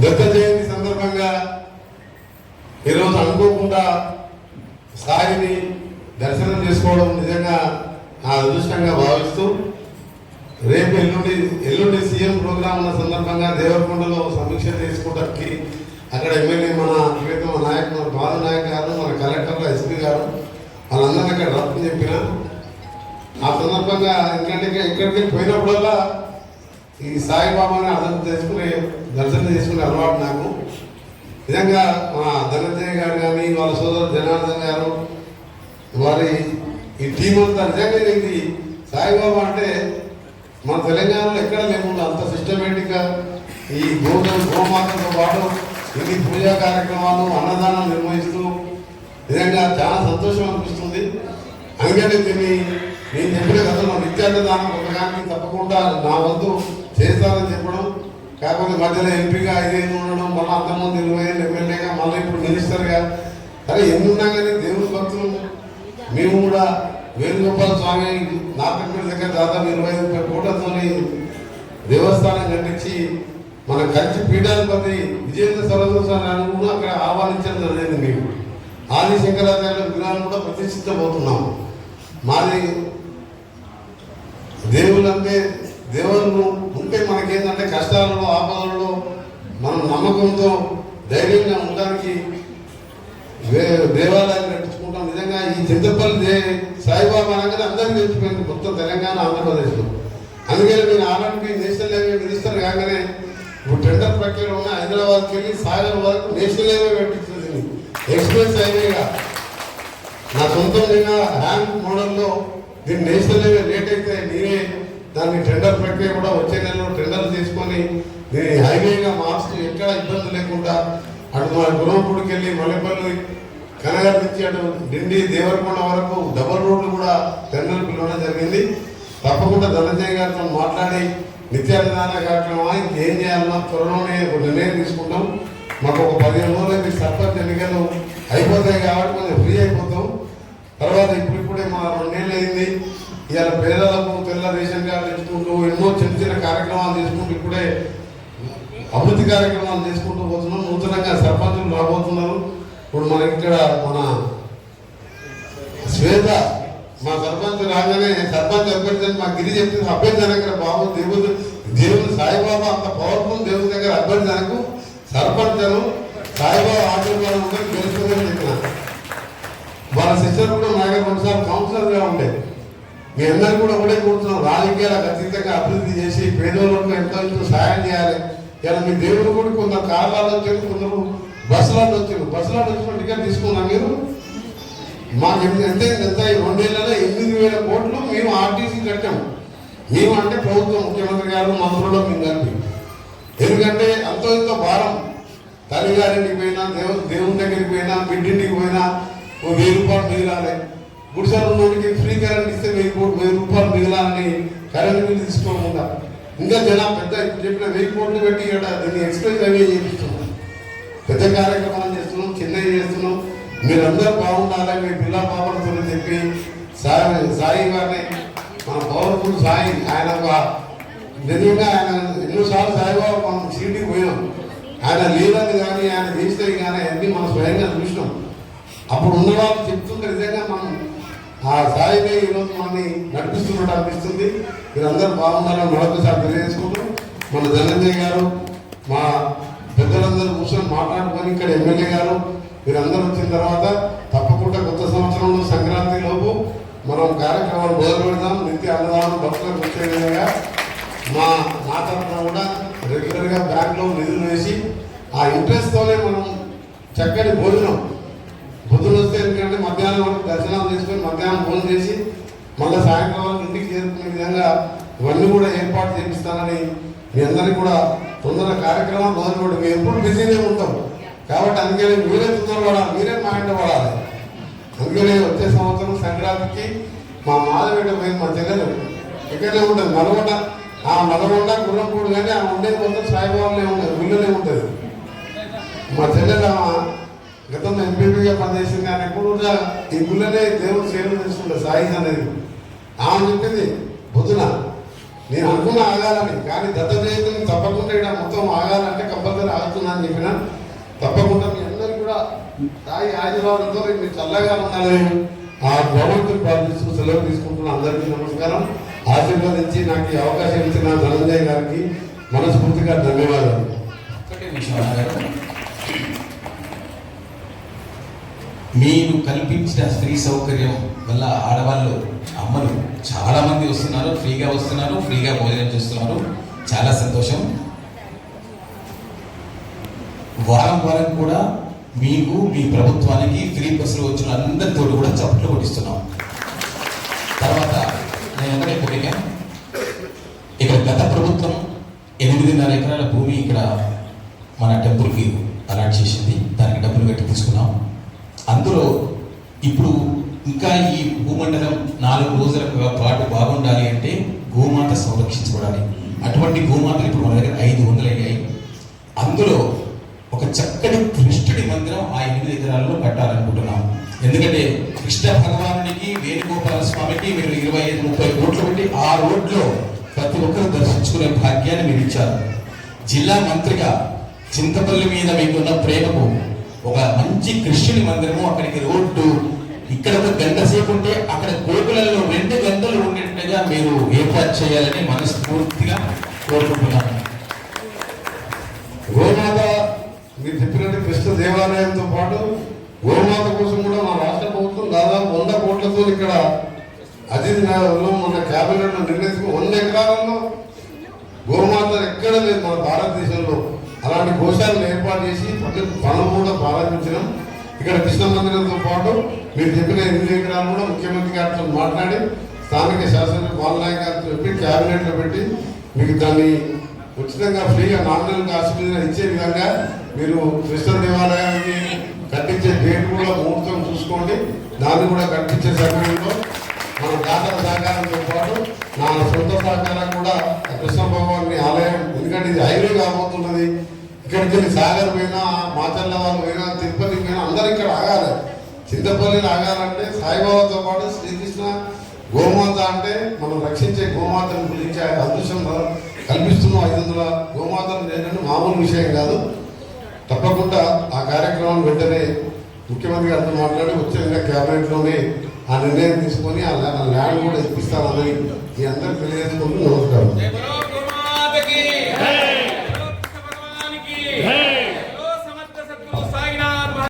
దత్త జయంతి సందర్భంగా ఈరోజు అనుకోకుండా సాయిని దర్శనం చేసుకోవడం నిజంగా నా అదృష్టంగా భావిస్తూ రేపు ఎల్లుండి ఎల్లుండి సీఎం ప్రోగ్రాం ఉన్న సందర్భంగా దేవరకొండలో సమీక్ష చేసుకోవడానికి అక్కడ ఎమ్మెల్యే మన ప్రియతమ నాయక్ మన బాలు నాయక్ గారు మన కలెక్టర్ ఎస్పీ గారు వాళ్ళందరినీ అక్కడ రప్పు చెప్పిన. ఆ సందర్భంగా ఎందుకంటే ఇక్కడికి పోయినప్పుడల్లా ఈ సాయిబాబాని అర్థం చేసుకునే దర్శనం చేసుకునే అలవాటు నాకు. నిజంగా మా ధనంజయ గారు కానీ వాళ్ళ సోదరు జనార్దన్ గారు వారి ఈ టీం అంతా నిజంగా ఇది సాయిబాబా అంటే మన తెలంగాణలో ఎక్కడ లేకుండా అంత సిస్టమేటిక్గా ఈ గోధుమ గోమాతతో పాటు ఇన్ని పూజా కార్యక్రమాలు అన్నదానం నిర్వహిస్తూ నిజంగా చాలా సంతోషం అనిపిస్తుంది. అందుకని దీన్ని నేను చెప్పిన కథలో నిత్యాన్నదానం ఒకదానికి తప్పకుండా నా వంతు చేస్తారని చెప్పడం కాకపోతే మధ్యలో ఎంపీగా ఐదేళ్ళు ఉండడం మళ్ళీ అంతమంది ఇరవై ఏళ్ళు ఎమ్మెల్యేగా మళ్ళీ ఇప్పుడు మినిస్టర్గా. సరే ఎన్ని ఉన్నా కానీ దేవుని భక్తులు మేము కూడా వేణుగోపాల స్వామి నాటకపేట దగ్గర దాదాపు ఇరవై ముప్పై కోట్లతోని దేవస్థానం కట్టించి మన కంచి పీఠాధిపతి విజయేంద్ర సరస్వతి స్వామి కూడా అక్కడ ఆహ్వానించడం జరిగింది మేము ఆది శంకరాచార్య విగ్రహాన్ని కూడా ప్రతిష్ఠించబోతున్నాము మాది దేవులంటే దేవుళ్ళు ఉంటే మనకేంటంటే కష్టాలలో ఆపదలలో మనం నమ్మకంతో ధైర్యంగా ఉండడానికి దేవాలయాలు నడుచుకుంటాం నిజంగా ఈ చింతపల్లి దే సాయిబాబా అనగానే అందరికీ తెలిసిపోయింది మొత్తం తెలంగాణ ఆంధ్రప్రదేశ్లో. అందుకని నేను ఆర్ఎండ్బి నేషనల్ హైవే మినిస్టర్ కాగానే ఇప్పుడు టెండర్ ప్రక్రియలో ఉన్న హైదరాబాద్కి వెళ్ళి సాగర్ వరకు నేషనల్ హైవే పెట్టించింది ఎక్స్ప్రెస్ హైవేగా. నా సొంతం నిన్న హ్యాండ్ మోడల్లో దీన్ని నేషనల్ హైవే లేట్ అయితే నేనే దాన్ని టెండర్ ప్రక్రియ కూడా వచ్చే నెలలో టెండర్ తీసుకొని దీన్ని హైవేగా మార్చి ఎక్కడ ఇబ్బంది లేకుండా అటు మా గురవపూడికి వెళ్ళి మల్లెపల్లి కనగర్ నుంచి అటు డిండి దేవరకొండ వరకు డబల్ రోడ్లు కూడా టెండర్ పిలవడం జరిగింది. తప్పకుండా ధనంజయ గారితో మాట్లాడి నిత్యాన్నదాన కార్యక్రమం ఇంకేం చేయాలన్నా త్వరలోనే ఒక నిర్ణయం తీసుకుంటాం. మాకు ఒక పదిహేను రోజులైతే సర్పంచ్ ఎన్నికలు అయిపోతాయి కాబట్టి కొంచెం ఫ్రీ అయిపోతాం. తర్వాత ఇప్పుడిప్పుడే మా రెండేళ్ళు అయింది. ఇవాళ పేదల చిన్న చిన్న కార్యక్రమాలు చేసుకుంటూ ఇప్పుడే అభివృద్ధి కార్యక్రమాలు చేసుకుంటూ పోతున్నాం. నూతనంగా సర్పంచులు రాబోతున్నారు. ఇప్పుడు మన ఇక్కడ మన శ్వేత మా సర్పంచ్ రాగానే సర్పంచ్ అభ్యర్థి మా గిరి చెప్తుంది అభ్యర్థి దగ్గర బాబు దేవుడు దేవుడు సాయిబాబా అంత పవర్ఫుల్ దేవుడి దగ్గర అభ్యర్థి నాకు సర్పంచను సాయిబాబా ఆశీర్వాదం ఉందని తెలుసుకోవాలని చెప్పిన. వాళ్ళ శిష్యులు కూడా నాగర్ ఒకసారి కౌన్సిలర్గా ఉండే. మీ అందరూ కూడా ఒకటే కూర్చున్నాం రాజకీయాలకు అతీతంగా అభివృద్ధి చేసి పేదోళ్ళకు ఎంతో ఎంతో సాయం చేయాలి. ఇలా మీ దేవుడు కూడా కొంత కార్లలో వచ్చారు కొందరు బస్సులలో వచ్చారు. బస్సులలో వచ్చిన టికెట్ తీసుకున్నా మీరు? మాకు ఎంత ఎంత రెండేళ్ళలో ఎనిమిది వేల కోట్లు మేము ఆర్టీసీ కట్టాము మేము అంటే ప్రభుత్వం ముఖ్యమంత్రి గారు మంత్రులు మేము కలిపి. ఎందుకంటే అంతో ఎంతో భారం. తల్లిగారింటికి పోయినా దేవు దేవుని దగ్గరికి పోయినా బిడ్డింటికి పోయినా ఓ వెయ్యి రూపాయలు మిగిలాలి. గుడిసెల ఉన్నోడికి ఫ్రీ కరెంట్ ఇస్తే వెయ్యి వెయ్యి రూపాయలు మిగిలాలని కరెంట్ బిల్లు తీసుకోకుండా ఇంకా జనం పెద్ద చెప్పిన వెయ్యి కోట్లు పెట్టి ఇక్కడ దీన్ని ఎక్స్ప్రెస్ హైవే చేపిస్తున్నాం. పెద్ద కార్యక్రమాలు చేస్తున్నాం చిన్నవి చేస్తున్నాం. మీరందరూ బాగుండాలి మీ పిల్ల పాపలతో చెప్పి సాయి సాయి గారిని మన పౌరకుడు సాయి ఆయన ఒక నిజంగా ఆయన ఎన్నోసార్లు సాయిబాబా మనం సీటుకి పోయినాం. ఆయన లీలని కానీ ఆయన చేసినవి కానీ అన్నీ మనం స్వయంగా చూసినాం. అప్పుడు ఉన్న వాళ్ళు చెప్తుంటే నిజంగా మనం ఆ సాయిని ఈరోజు మనని నడిపిస్తున్నట్టు అనిపిస్తుంది. మీరందరూ బాగున్నారని మరొకసారి తెలియజేసుకుంటూ మన ధనంజయ్ గారు మా పెద్దలందరూ కూర్చొని మాట్లాడుకొని ఇక్కడ ఎమ్మెల్యే గారు మీరందరూ వచ్చిన తర్వాత తప్పకుండా కొత్త సంవత్సరంలో సంక్రాంతి లోపు మనం కార్యక్రమాలు మొదలు పెడదాం. నిత్య అన్నదానం భక్తులకు వచ్చే విధంగా మా మా తరఫున కూడా రెగ్యులర్గా బ్యాంక్లో నిధులు వేసి ఆ ఇంట్రెస్ట్తోనే మనం చక్కని భోజనం పొద్దున వస్తే ఎందుకంటే మధ్యాహ్నం వరకు దర్శనాలు చేసుకొని మధ్యాహ్నం భోజనం చేసి మళ్ళీ సాయంత్రం వరకు ఇంటికి చేరుకునే విధంగా ఇవన్నీ కూడా ఏర్పాటు చేపిస్తానని మీ అందరికీ కూడా తొందర కార్యక్రమం మొదలుపెట్టి. మేము ఎప్పుడు బిజీనే ఉంటాం. కాబట్టి అందుకనే మీరే తొందర పడాలి. మీరే మా ఇంట పడాలి. అందుకనే వచ్చే సంవత్సరం సంక్రాంతికి మా మాధవేట పోయింది మా చెల్లెలు ఇక్కడనే ఉంటుంది నల్గొండ ఆ నల్గొండ గుర్రంపూడి కానీ ఆ ఉండేది మొత్తం సాయిబాబాలే ఉంటుంది గుళ్ళనే ఉంటుంది. మా చెల్లెలు గతంలో ఎంపీపీగా పనిచేసింది కానీ ఎప్పుడు కూడా ఈ గుళ్ళనే దేవుడు సేవలు చేసుకుంటారు సాయి అనేది. ఆమె చెప్పింది పొద్దున నేను అనుకున్న ఆగాలని కానీ దత్త జయంతిని తప్పకుండా ఇక్కడ మొత్తం ఆగాలంటే కంపల్సరీ ఆగుతున్నా అని చెప్పిన తప్పకుండా మీ అందరికీ కూడా సాయి ఆశీర్వాదంతో మీరు చల్లగా ఉండాలని ఆ భగవంతుని ప్రార్థిస్తూ సెలవు తీసుకుంటున్న అందరికీ నమస్కారం. ఆశీర్వదించి నాకు ఈ అవకాశం ఇచ్చిన ధనంజయ్ గారికి మనస్ఫూర్తిగా ధన్యవాదాలు. ఒకటే నిమిషం మీరు కల్పించిన స్త్రీ సౌకర్యం వల్ల ఆడవాళ్ళు అమ్మలు చాలామంది వస్తున్నారు ఫ్రీగా వస్తున్నారు ఫ్రీగా భోజనం చేస్తున్నారు. చాలా సంతోషం. వారం వారం కూడా మీకు మీ ప్రభుత్వానికి ఫ్రీ బస్సులు వచ్చిన అందరితో కూడా చప్పట్లు కొట్టిస్తున్నాం. తర్వాత నేను ఒకటే కోరిక ఇక్కడ గత ప్రభుత్వం ఎనిమిదిన్నర ఎకరాల భూమి ఇక్కడ మన టెంపుల్కి అలాట్ చేసింది. దానికి డబ్బులు కట్టి తీసుకున్నాం. అందులో ఇప్పుడు ఇంకా ఈ భూమండలం నాలుగు రోజుల పాటు బాగుండాలి అంటే గోమాత సంరక్షించబడాలి అటువంటి గోమాతలు ఇప్పుడు మన దగ్గర ఐదు వందలయ్యాయి అందులో ఒక చక్కటి కృష్ణుడి మందిరం ఆ ఎనిమిది ఎకరాల్లో కట్టాలనుకుంటున్నాం. ఎందుకంటే కృష్ణ భగవానునికి వేణుగోపాల స్వామికి మీరు ఇరవై ఐదు ముప్పై కోట్లు పెట్టి ఆ రోడ్లో ప్రతి ఒక్కరు దర్శించుకునే భాగ్యాన్ని మీరు ఇచ్చారు జిల్లా మంత్రిగా చింతపల్లి మీద మీకున్న ప్రేమకు ఒక మంచి కృష్ణుని మందిరము అక్కడికి రోడ్డు. ఇక్కడ ఒక గంట సేపు ఉంటే అక్కడ గోకులలో రెండు గంటలు ఉండేట్టుగా మీరు ఏర్పాటు చేయాలని మనస్ఫూర్తిగా కోరుకుంటున్నాను. గోమాత మీరు చెప్పినట్టు కృష్ణ దేవాలయంతో పాటు గోమాత కోసం కూడా మా రాష్ట్ర ప్రభుత్వం దాదాపు వంద కోట్లతో ఇక్కడ అతిథి నగరంలో మన క్యాబినెట్ నిర్ణయించుకుని వంద ఎకరాలలో గోమాత ఎక్కడ లేదు మన భారతదేశంలో. అలాంటి గోశాలను ఏర్పాటు చేసి పనులు పనులు కూడా ప్రారంభించడం ఇక్కడ కృష్ణ మందిరంతో పాటు మీరు చెప్పిన ఎనిమిది ఎకరాలు కూడా ముఖ్యమంత్రి గారితో మాట్లాడి స్థానిక శాసన బాలనాయక్ గారితో చెప్పి క్యాబినెట్లో పెట్టి మీకు దాన్ని ఉచితంగా ఫ్రీగా నామినల్ కాస్ట్ ఇచ్చే విధంగా మీరు కృష్ణ దేవాలయానికి కట్టించే డేట్ కూడా ముహూర్తం చూసుకోండి. దాన్ని కూడా కట్టించే సమయంలో మన దాతల సహకారంతో పాటు నా సొంత సహకారం కూడా కృష్ణ భగవాన్ ఆలయం ఎందుకంటే ఇది హైవే కాబోతున్నది. ఇక్కడికి సాగర్ పోయినా మాచల్ల వాళ్ళు పోయినా తిరుపతి పోయినా అందరూ ఇక్కడ ఆగాలి. చింతపల్లిలో ఆగాలంటే సాయిబాబాతో పాటు శ్రీకృష్ణ గోమాత అంటే మనం రక్షించే గోమాతను గురించే అదృశ్యం కల్పిస్తున్నాం ఐదు వందల గోమాతను నేను మామూలు విషయం కాదు. తప్పకుండా ఆ కార్యక్రమం వెంటనే ముఖ్యమంత్రి గారితో మాట్లాడి వచ్చే క్యాబినెట్లోనే ఆ నిర్ణయం తీసుకొని ఆ ల్యాండ్ కూడా ఇప్పిస్తానని మీ అందరికి తెలియజేసుకుంటూ నమస్కారం.